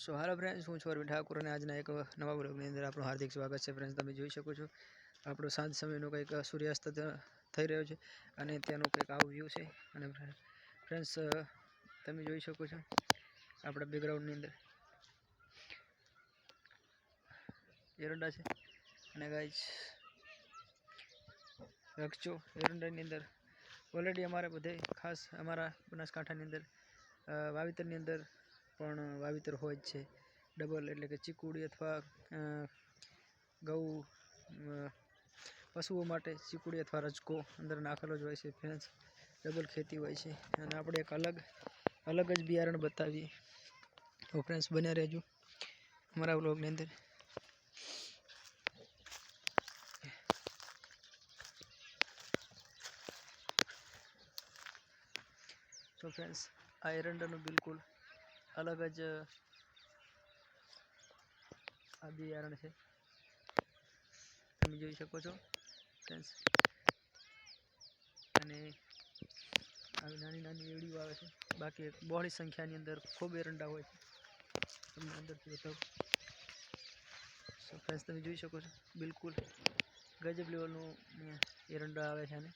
સો હાલો friends હું છું અરવિંદ ઠાકુર અને આજના એક નવા બ્લોગની અંદર આપણું હાર્દિક સ્વાગત છે ફ્રેન્ડ્સ તમે જોઈ શકો છો, આપણો સાંજ સમયનો કંઈક સૂર્યાસ્ત થઈ રહ્યો છે અને ત્યાંનું કંઈક આવું વ્યૂ છે. અને ફ્રેન્ડ્સ તમે જોઈ શકો છો આપણા બેકગ્રાઉન્ડની અંદર. એરંડા છે. અને ગાઈસ રક્ષો એરંડાની અંદર. ઓલરેડી અમારે બધે ખાસ અમારા બનાસકાંઠાની અંદર વાવેતરની અંદર પણ વાવેતર હોય છે. ડબલ એટલે કે ચીકુડી અથવા ઘઉં પશુઓ માટે ચીકુડી અથવા રજકો અંદર નાખેલો જ હોય છે ફેન્સ ડબલ ખેતી હોય છે. અને આપણે એક અલગ અલગ જ બિયારણ બતાવીએ. તો ફ્રેન્ડ્સ બન્યા રહેજો અમારા બ્લોગની અંદર. તો ફ્રેન્ડ્સ આ એરંડાનું બિલકુલ અલગ જ, આ બિયારણ છે. તમે જોઈ શકો છો ફ્રેન્ડ્સ અને આવી નાની નાની એવડીઓ આવે છે. બાકી બહોળી સંખ્યાની અંદર ખૂબ એરંડા હોય છે. તમને અંદરથી બતાવું. સો ફ્રેન્ડ્સ તમે જોઈ શકો છો, બિલકુલ ગજબ લેવલનું એરંડા આવે છે અને